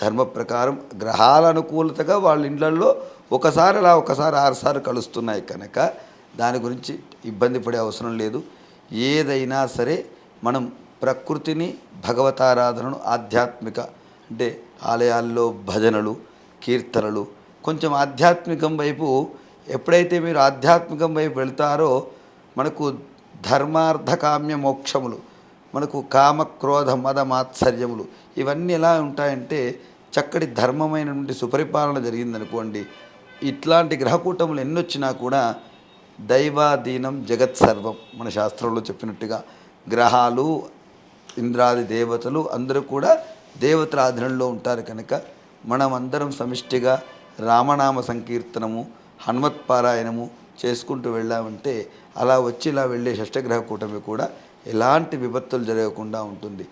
ధర్మ ప్రకారం గ్రహాల అనుకూలతగా వాళ్ళ ఇండ్లలో ఒకసారి అలా ఒకసారి ఆరుసారి కలుస్తున్నాయి కనుక దాని గురించి ఇబ్బంది పడే అవసరం లేదు. ఏదైనా సరే మనం ప్రకృతిని భగవతారాధనను ఆధ్యాత్మిక అంటే ఆలయాల్లో భజనలు కీర్తనలు కొంచెం ఆధ్యాత్మికం వైపు ఎప్పుడైతే మీరు ఆధ్యాత్మికం వైపు వెళ్తారో మనకు ధర్మార్థకామ్య మోక్షములు మనకు కామ క్రోధ మద మాత్సర్యములు ఇవన్నీ ఎలా ఉంటాయంటే చక్కటి ధర్మమైనటువంటి సుపరిపాలన జరిగిందనుకోండి. ఇట్లాంటి గ్రహకూటములు ఎన్నొచ్చినా కూడా దైవాధీనం జగత్ సర్వం మన శాస్త్రంలో చెప్పినట్టుగా. గ్రహాలు ఇంద్రాది దేవతలు అందరూ కూడా దేవతల ఆధీనంలో ఉంటారు కనుక మనం అందరం సమిష్టిగా రామనామ సంకీర్తనము హనుమత్పారాయణము చేసుకుంటూ వెళ్ళామంటే అలా వచ్చి ఇలా వెళ్ళే షష్టగ్రహ కూటమి కూడా ఎలాంటి విపత్తులు జరగకుండా ఉంటుంది.